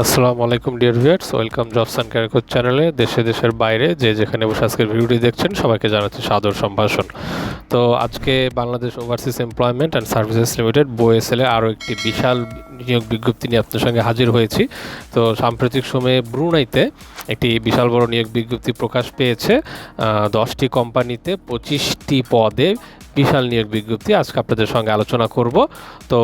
আসসালামু আলাইকুম, dear viewers. Welcome jobs and ক্যারিকোর চ্যানেলে দেশে দেশের বাইরে যে যেখানে বসে আজকের ভিডিওটি দেখছেন, সবাইকে জানাচ্ছি সাদর সম্ভাষণ। তো আজকে Bangladesh overseas employment and services limited বোএসএলে আরও একটি বিশাল নিয়োগ বিজ্ঞপ্তি নিয়ে আপনার সঙ্গে হাজির হয়েছি। তো সাম্প্রতিক সময়ে ব্রুনাইতে একটি বিশাল বড় নিয়োগ বিজ্ঞপ্তি প্রকাশ পেয়েছে। দশটি কোম্পানিতে পঁচিশটি পদে বিশাল নিয়োগ বিজ্ঞপ্তি। আজকে আপনাদের সঙ্গে আলোচনা করব। তো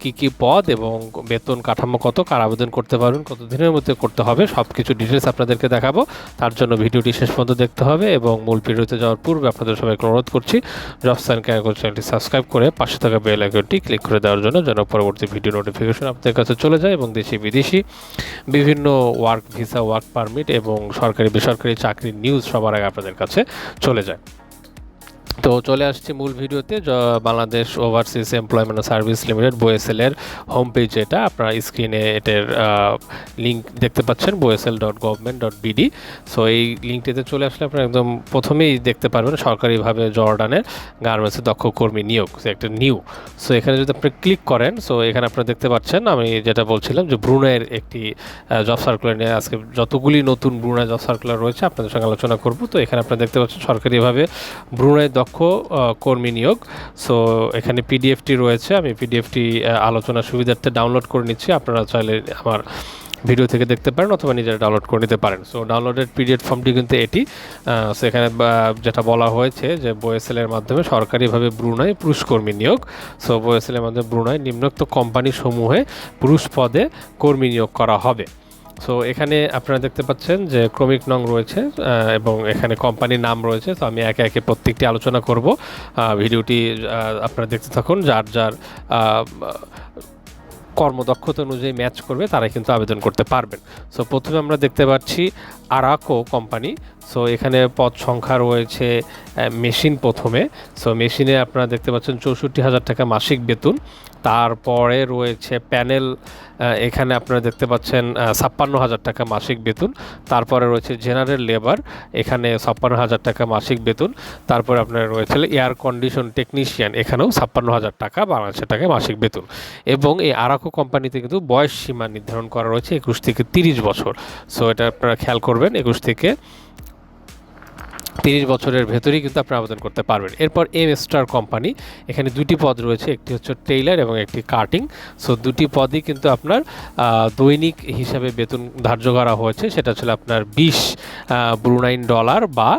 কি কি পদ এবং বেতন কাঠামো কত, কার আবেদন করতে পারবেন কত দিনের মধ্যে করতে হবে সব কিছু ডিটেলস আপনাদেরকে দেখাবো। তার জন্য ভিডিওটি শেষ পর্যন্ত দেখতে হবে এবং মূল ভিডিওতে যাওয়ার পূর্বে আপনাদের সবাইকে অনুরোধ করছি জবস অ্যান্ড ক্যারিকোর চ্যানেলটি সাবস্ক্রাইব করে পাশে থাকা বেল আইকনটি ক্লিক করে দেওয়ার জন্য যেন পরবর্তী ভিডিও নোটিফিকেশন আপনাদের কাছে চলে যায় এবং দেশি বিদেশি বিভিন্ন ওয়ার্ক ভিসা ওয়ার্ক পারমিট এবং সরকারি বেসরকারি চাকরির নিউজ সবার আগে আপনাদের কাছে চলে যায়। তো চলে আসছি মূল ভিডিওতে Bangladesh overseas employment service limited BOESL এর হোম পেজ এটা আপনারা স্ক্রিনে এটার লিঙ্ক দেখতে পাচ্ছেন BOESL dot government dot BD so এই লিঙ্কটিতে চলে আসলে আপনারা একদম প্রথমেই দেখতে পারবেন সরকারিভাবে জর্ডানের গার্মেন্টসের দক্ষ কর্মী নিয়োগ একটা নিউ সো এখানে যদি আপনি ক্লিক করেন সো এখানে আপনারা দেখতে পাচ্ছেন, আমি যেটা বলছিলাম যে ব্রুনের একটি জব সার্কুলার নিয়ে আজকে যতগুলি নতুন ব্রুনাই জব সার্কুলার রয়েছে, আপনাদের সঙ্গে আলোচনা করব। তো, এখানে আপনারা দেখতে পাচ্ছেন সরকারিভাবে ব্রুনাই দক্ষ কর্মী নিয়োগ। সো এখানে পিডিএফটি রয়েছে। আমি পিডিএফটি আলোচনা সুবিধার্থে ডাউনলোড করে নিচ্ছি। আপনারা চাইলে আমার ভিডিও থেকে দেখতে পারেন অথবা নিজেরা ডাউনলোড করে নিতে পারেন। সো ডাউনলোডেড পিডিএফ ফর্মটি কিন্তু এটি। সো এখানে যেটা বলা হয়েছে যে বোয়েসেলের মাধ্যমে সরকারিভাবে ব্রুনাই পুরুষ কর্মী নিয়োগ। সো বোয়েসেলের মাধ্যমে ব্রুনাই নিম্নোক্ত কোম্পানি সমূহে পুরুষ পদে কর্মী নিয়োগ করা হবে। সো এখানে আপনারা দেখতে পাচ্ছেন যে ক্রমিক নং রয়েছে এবং এখানে কোম্পানির নাম রয়েছে। তো আমি একে একে প্রত্যেকটি আলোচনা করব। ভিডিওটি আপনারা দেখতে থাকুন, যার যার কর্মদক্ষতা অনুযায়ী ম্যাচ করবে, তারাই কিন্তু আবেদন করতে পারবেন। সো প্রথমে আমরা দেখতে পাচ্ছি আরাকো কোম্পানি। সো এখানে পদ সংখ্যা রয়েছে মেশিন প্রথমে। সো মেশিনে আপনারা দেখতে পাচ্ছেন চৌষট্টি হাজার টাকা মাসিক বেতন। তারপরে রয়েছে প্যানেল এখানে আপনারা দেখতে পাচ্ছেন ছাপ্পান্ন হাজার টাকা মাসিক বেতন। তারপরে রয়েছে জেনারেল লেবার, এখানে ছাপ্পান্ন হাজার টাকা মাসিক বেতন। তারপরে আপনার রয়েছে এয়ার কন্ডিশন টেকনিশিয়ান, এখানেও ছাপ্পান্ন হাজার টাকা, বাংলাদেশের টাকায় মাসিক বেতন। এবং এই আরাকো কোম্পানিতে কিন্তু বয়স সীমা নির্ধারণ করা রয়েছে একুশ থেকে তিরিশ বছর। সো এটা আপনারা খেয়াল করবেন, একুশ থেকে তিরিশ বছরের ভেতরেই কিন্তু আপনি আবেদন করতে পারবেন। এরপর এম স্টার কোম্পানি এখানে দুটি পদ রয়েছে, একটি হচ্ছে টেইলার এবং একটি কাটিং সো দুটি পদই কিন্তু আপনার দৈনিক হিসাবে বেতন ধার্য করা হয়েছে। সেটা ছিল আপনার বিশ ব্রুনাইন ডলার বা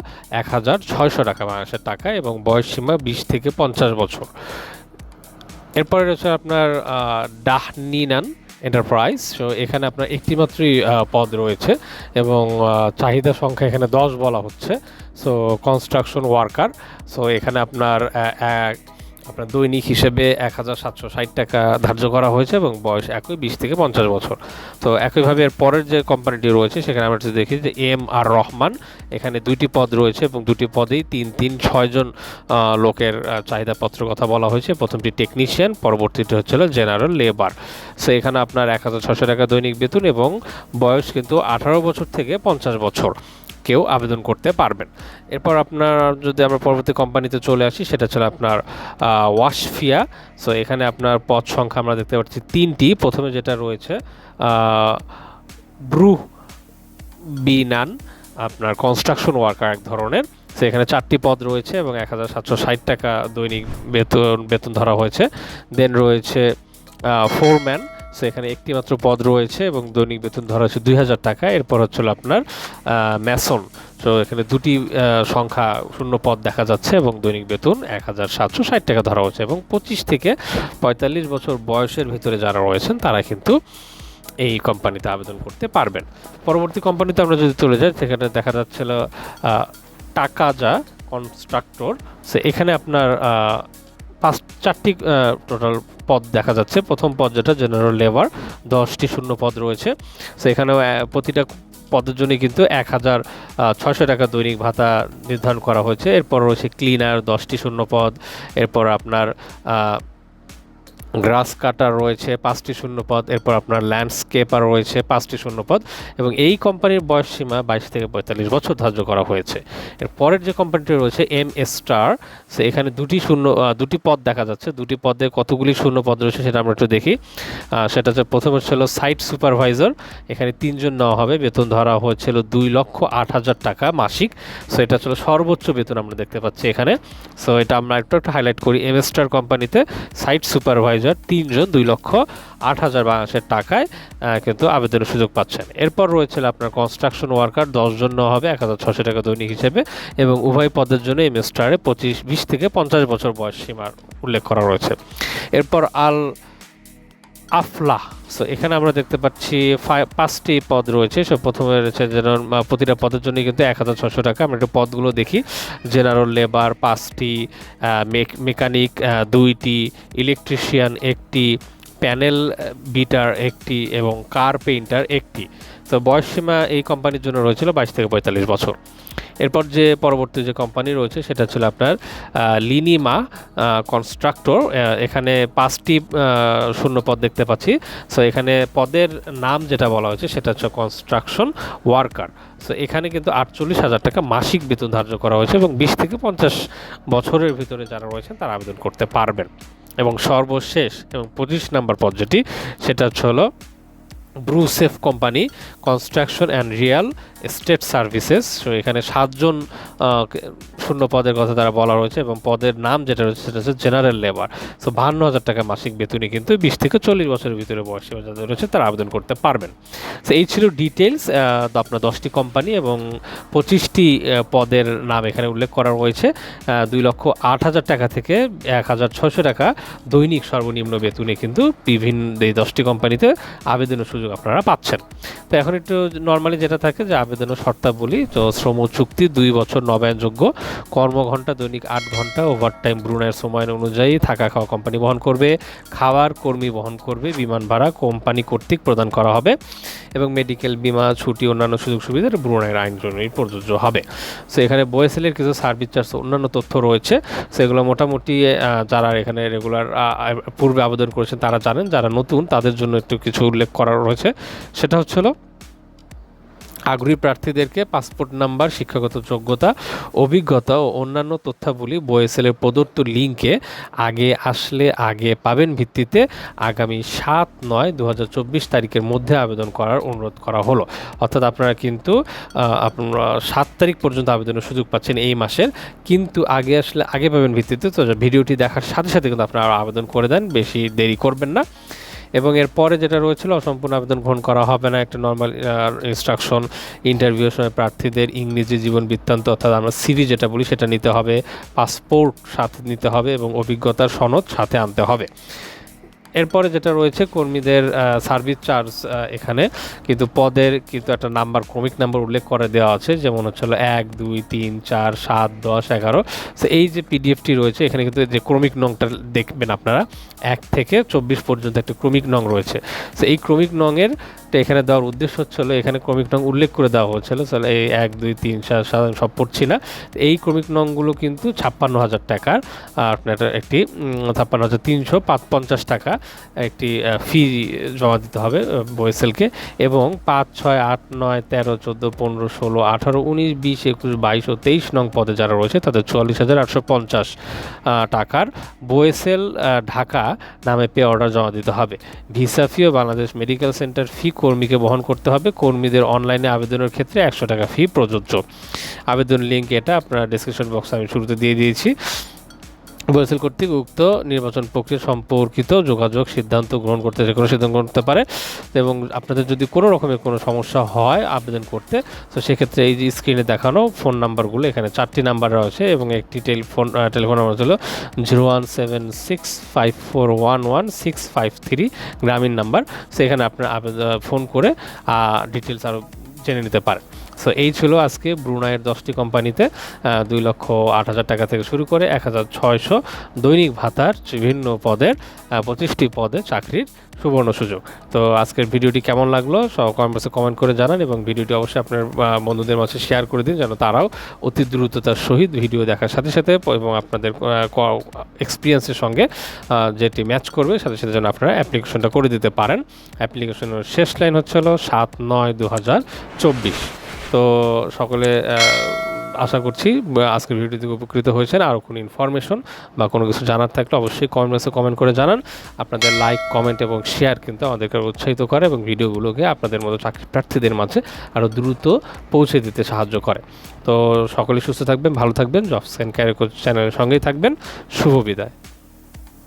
এক হাজার ছয়শো টাকা বাংলাদেশের টাকা এবং বয়স সীমা বিশ থেকে পঞ্চাশ বছর। এরপরে রয়েছে আপনার ডাহনিনান। এন্টারপ্রাইজ সো এখানে আপনার একটি মাত্রই পদ রয়েছে এবং চাহিদা সংখ্যা এখানে দশ বলা হচ্ছে সো কনস্ট্রাকশন ওয়ার্কার সো এখানে আপনার আপনার দৈনিক হিসেবে এক হাজার সাতশো ষাট টাকা ধার্য করা হয়েছে এবং বয়স একই বিশ থেকে পঞ্চাশ বছর। তো একইভাবে এর পরের যে কোম্পানিটি রয়েছে সেখানে আমরা যদি দেখি যে এম আর রহমান এখানে দুইটি পদ রয়েছে এবং দুটি পদেই তিন তিন ছয়জন লোকের আহ, চাহিদাপত্রের কথা বলা হয়েছে। প্রথমটি টেকনিশিয়ান পরবর্তীটি হচ্ছিল জেনারেল লেবার সো এখানে আপনার এক হাজার ছশো টাকা দৈনিক বেতন এবং বয়স কিন্তু আঠারো বছর থেকে পঞ্চাশ বছর। কেউ আবেদন করতে পারবেন। এরপর আপনার যদি আমরা পরবর্তী কোম্পানিতে চলে আসি, সেটা ছিল আপনার ওয়াশফিয়া। সো এখানে আপনার পদ সংখ্যা আমরা দেখতে পাচ্ছি তিনটি। প্রথমে যেটা রয়েছে ব্রু বিনান, আপনার কনস্ট্রাকশন ওয়ার্কার এক ধরনের। তো এখানে চারটি পদ রয়েছে এবং এক হাজার সাতশো ষাট টাকা দৈনিক বেতন বেতন ধরা হয়েছে। দেন রয়েছে ফোরম্যান সো এখানে একটি মাত্র পদ রয়েছে এবং দৈনিক বেতন ধরা হচ্ছে দুই হাজার টাকা। এরপর হচ্ছিল আপনার ম্যাসন তো এখানে দুটি সংখ্যা শূন্য পদ দেখা যাচ্ছে এবং দৈনিক বেতন এক হাজার সাতশো ষাট টাকা ধরা হচ্ছে এবং পঁচিশ থেকে পঁয়তাল্লিশ বছর বয়সের ভিতরে যারা রয়েছেন তারা কিন্তু এই কোম্পানিতে আবেদন করতে পারবেন। পরবর্তী কোম্পানিতে আমরা যদি চলে যাই সেখানে দেখা যাচ্ছিল আহ, টাকাজা কনস্ট্রাক্টর। সে এখানে আপনার পাঁচ, চারটি টোটাল পদ দেখা যাচ্ছে। প্রথম পদ যেটা জেনারেল লেবার দশটি শূন্য পদ রয়েছে। সেখানেও প্রতিটা পদের জন্য কিন্তু এক হাজার ছয়শো টাকা দৈনিক ভাতা নির্ধারণ করা হয়েছে। এরপর রয়েছে ক্লিনার দশটি শূন্য পদ। এরপর আপনার গ্রাস কাটার রয়েছে, পাঁচটি শূন্যপদ, এরপর আপনার ল্যান্ডস্কেপার রয়েছে, পাঁচটি শূন্যপদ, এবং এই কোম্পানির বয়স সীমা বাইশ থেকে পঁয়তাল্লিশ বছর ধার্য করা হয়েছে। এর পরের যে কোম্পানিটি রয়েছে, এম এস স্টার, সে এখানে দুটি শূন্য দুটি পদ দেখা যাচ্ছে। দুটি পদে কতগুলি শূন্য পদ রয়েছে সেটা আমরা একটু দেখি। সেটা হচ্ছে, প্রথম হচ্ছিল সাইট সুপারভাইজার, এখানে তিনজন নেওয়া হবে। বেতন ধরা হয়েছিল দুই লক্ষ আট হাজার টাকা মাসিক। সো, এটা ছিল সর্বোচ্চ বেতন আমরা দেখতে পাচ্ছি এখানে। সো, এটা আমরা একটু একটু হাইলাইট করি। এম এস স্টার কোম্পানিতে সাইট সুপারভাইজার তিনজন দুই লক্ষ আট হাজার বাংলাদেশের টাকায় কিন্তু আবেদনের সুযোগ পাচ্ছেন। এরপর রয়েছে আপনার কনস্ট্রাকশন ওয়ার্কার দশজন নেওয়া হবে, এক হাজার ছশো টাকা দৈনিক হিসেবে এবং উভয় পদের জন্য এম স্টারে পঁচিশ, বিশ থেকে পঞ্চাশ বছর বয়স সীমার উল্লেখ করা রয়েছে। এরপর আল আফলাহ। সো এখানে আমরা দেখতে পাচ্ছি পাঁচটি পদ রয়েছে। সব প্রথমে রয়েছে যেন প্রতিটা পদের জন্য কিন্তু এক হাজার ছশো টাকা। আমরা একটু পদগুলো দেখি। জেনারেল লেবার পাঁচটি মেকানিক দুইটি ইলেকট্রিশিয়ান একটি প্যানেল বিটার একটি এবং কার পেইন্টার একটি। তো বয়সসীমা এই কোম্পানির জন্য রয়েছিল বাইশ থেকে পঁয়তাল্লিশ বছর। এরপর যে পরবর্তী যে কোম্পানি রয়েছে, সেটা ছিল আপনার লিনিমা কনস্ট্রাক্টর এখানে পাঁচটি শূন্য পদ দেখতে পাচ্ছি। সো এখানে পদের নাম যেটা বলা হয়েছে, সেটা হচ্ছে কনস্ট্রাকশন ওয়ার্কার সো এখানে কিন্তু আটচল্লিশ হাজার টাকা মাসিক বেতন ধার্য করা হয়েছে এবং বিশ থেকে পঞ্চাশ বছরের ভিতরে যারা রয়েছেন, তারা আবেদন করতে পারবেন। এবং সর্বশেষ এবং পঁচিশ নাম্বার পদ যেটি, সেটা হচ্ছে হলো ব্রুসেফ company construction and real estate services so এখানে সাতজন শূন্য পদের কথা তারা বলা রয়েছে এবং পদের নাম যেটা রয়েছে সেটা হচ্ছে জেনারেল লেবার সো বাহান্ন হাজার টাকা মাসিক বেতনে কিন্তু বিশ থেকে চল্লিশ বছরের ভিতরে বয়সী যাদের রয়েছে, তারা আবেদন করতে পারবেন। সো এই ছিল ডিটেলস আপনার দশটি কোম্পানি এবং পঁচিশটি পদের নাম এখানে উল্লেখ করা রয়েছে। দুই লক্ষ আট হাজার টাকা থেকে এক হাজার ছশো টাকা দৈনিক সর্বনিম্ন বেতনে কিন্তু বিভিন্ন এই দশটি কোম্পানিতে আবেদনের সুযোগ আপনারা পাচ্ছেন। তো এখন একটু নর্মালি যেটা থাকে যে আবেদনের শর্তাবলী, তো শ্রম চুক্তি দুই বছর নবায়নযোগ্য, কর্মঘণ্টা, দৈনিক আট ঘণ্টা ওভারটাইম ব্রুনের সময় অনুযায়ী থাকা খাওয়া কোম্পানি বহন করবে, খাওয়ার কর্মী বহন করবে, বিমান ভাড়া কোম্পানি কর্তৃক প্রদান করা হবে এবং মেডিকেল বিমা, ছুটি, অন্যান্য সুযোগ সুবিধা ব্রুনের আইন জন্যই প্রযোজ্য হবে। সো এখানে বয়েসেলের কিছু সার্ভিস চার্জ অন্যান্য তথ্য রয়েছে। সেগুলো মোটামুটি যারা এখানে রেগুলার পূর্বে আবেদন করেছেন তারা জানেন, যারা নতুন তাদের জন্য একটু কিছু উল্লেখ করা রয়েছে। সেটা হচ্ছে হলো, আগ্রহী প্রার্থীদেরকে পাসপোর্ট নাম্বার, শিক্ষাগত যোগ্যতা, অভিজ্ঞতা ও অন্যান্য তথ্যাবলী বয়েসেলের প্রদত্ত লিঙ্কে আগে আসলে আগে পাবেন ভিত্তিতে আগামী সাত নয় দু তারিখের মধ্যে আবেদন করার অনুরোধ করা হলো। অর্থাৎ আপনারা কিন্তু আপনারা সাত তারিখ পর্যন্ত আবেদনের সুযোগ পাচ্ছেন এই মাসের, কিন্তু আগে আসলে আগে পাবেন ভিত্তিতে। তো ভিডিওটি দেখার সাথে সাথে কিন্তু আপনারা আবেদন করে দেন, বেশি দেরি করবেন না। এবং এর পরে যেটা রয়েছিল অসম্পূর্ণ আবেদন গ্রহণ করা হবে না। একটা নর্মাল ইনস্ট্রাকশন ইন্টারভিউর সময় প্রার্থীদের ইংরেজি জীবন বৃত্তান্ত অর্থাৎ আমরা সিরি যেটা বলি, সেটা নিতে হবে। পাসপোর্ট সাথে নিতে হবে এবং অভিজ্ঞতার সনদ সাথে আনতে হবে। এরপরে যেটা রয়েছে, কর্মীদের সার্ভিস চার্জ এখানে। কিন্তু পদের কিন্তু একটা নাম্বার ক্রমিক নাম্বার উল্লেখ করে দেওয়া আছে, যেমন হচ্ছে এক, দুই, তিন, চার, সাত, দশ, এগারো। তো এই যে পিডিএফটি রয়েছে, এখানে কিন্তু যে ক্রমিক নংটা দেখবেন আপনারা, এক থেকে চব্বিশ পর্যন্ত একটা ক্রমিক নং রয়েছে। তো এই ক্রমিক নংয়ের টা এখানে দেওয়ার উদ্দেশ্য হচ্ছিল, এখানে ক্রমিক নং উল্লেখ করে দেওয়া হচ্ছিল, তাহলে এই এক, দুই, তিন সাত আমি সব পড়ছি না। এই ক্রমিক নংগুলো কিন্তু ছাপ্পান্ন হাজার টাকার আপনার একটি ছাপ্পান্ন হাজার তিনশো পাঁচ পঞ্চাশ টাকা একটি ফি জমা দিতে হবে বয়েসেলকে। এবং পাঁচ, ছয়, আট, নয়, তেরো, চোদ্দ, পনেরো, ষোলো, আঠারো, উনিশ, বিশ, একুশ, বাইশ ও তেইশ নং পদে যারা রয়েছে, তাদের চুয়াল্লিশ হাজার আটশো পঞ্চাশ টাকার বয়েসেল ঢাকা নামে পে অর্ডার জমা দিতে হবে। ভিসা ফি ও বাংলাদেশ মেডিকেল সেন্টার ফি কর্মীকে বহন করতে হবে। কর্মীদের অনলাইনে আবেদনের ক্ষেত্রে একশো টাকা ফি প্রযোজ্য। আবেদন লিঙ্ক এটা আপনার ডিসক্রিপশন বক্সে আমি শুরুতে দিয়ে দিয়েছি। বরিশাল কর্তৃক উক্ত নির্বাচন প্রক্রিয়া সম্পর্কিত যোগাযোগ সিদ্ধান্ত গ্রহণ করতে যে কোনো সিদ্ধান্ত গ্রহণ করতে পারে এবং আপনাদের যদি কোনো রকমের কোনো সমস্যা হয় আবেদন করতে, তো সেক্ষেত্রে এই যে স্ক্রিনে দেখানো ফোন নাম্বারগুলো এখানে চারটি নাম্বার রয়েছে এবং একটি টেলিফোন টেলিফোন নাম্বার হলো zero one seven six five four one one six five three Grameen number সেখানে আপনার আবেদন ফোন করে ডিটেলস আরও জেনে নিতে পারেন। সো এই ছিল আজকে ব্রুনাইয়ের দশটি কোম্পানিতে দুই লক্ষ আট হাজার টাকা থেকে শুরু করে এক হাজার ছয়শো দৈনিক ভাতার বিভিন্ন পদের পঁচিশটি পদে চাকরির সুবর্ণ সুযোগ। তো আজকের ভিডিওটি কেমন লাগল সব কমেন্ট বক্সে কমেন্ট করে জানান এবং ভিডিওটি অবশ্যই আপনার বন্ধুদের মাঝে শেয়ার করে দিন যেন তারাও অতি দ্রুততার সহিত ভিডিও দেখার সাথে সাথে এবং আপনাদের এক্সপিরিয়েন্সের সঙ্গে যেটি ম্যাচ করবে সাথে সাথে যেন আপনারা অ্যাপ্লিকেশনটা করে দিতে পারেন। অ্যাপ্লিকেশনের শেষ লাইন হচ্ছে হলো সাত নয় দু হাজার চব্বিশ। তো সকলে আশা করছি আজকের ভিডিও থেকে উপকৃত হয়েছেন, আরও কোনো ইনফরমেশন বা কোনো কিছু জানার থাকলে অবশ্যই কমেন্ট বক্সে কমেন্ট করে জানান। আপনাদের লাইক কমেন্ট এবং শেয়ার কিন্তু আমাদেরকে উৎসাহিত করে এবং ভিডিওগুলোকে আপনাদের মতো চাকরি প্রার্থীদের মাঝে আরও দ্রুত পৌঁছে দিতে সাহায্য করে। তো সকলে সুস্থ থাকবেন, ভালো থাকবেন। জবস অ্যান্ড ক্যারিয়ার চ্যানেলের সঙ্গেই থাকবেন। শুভ বিদায়।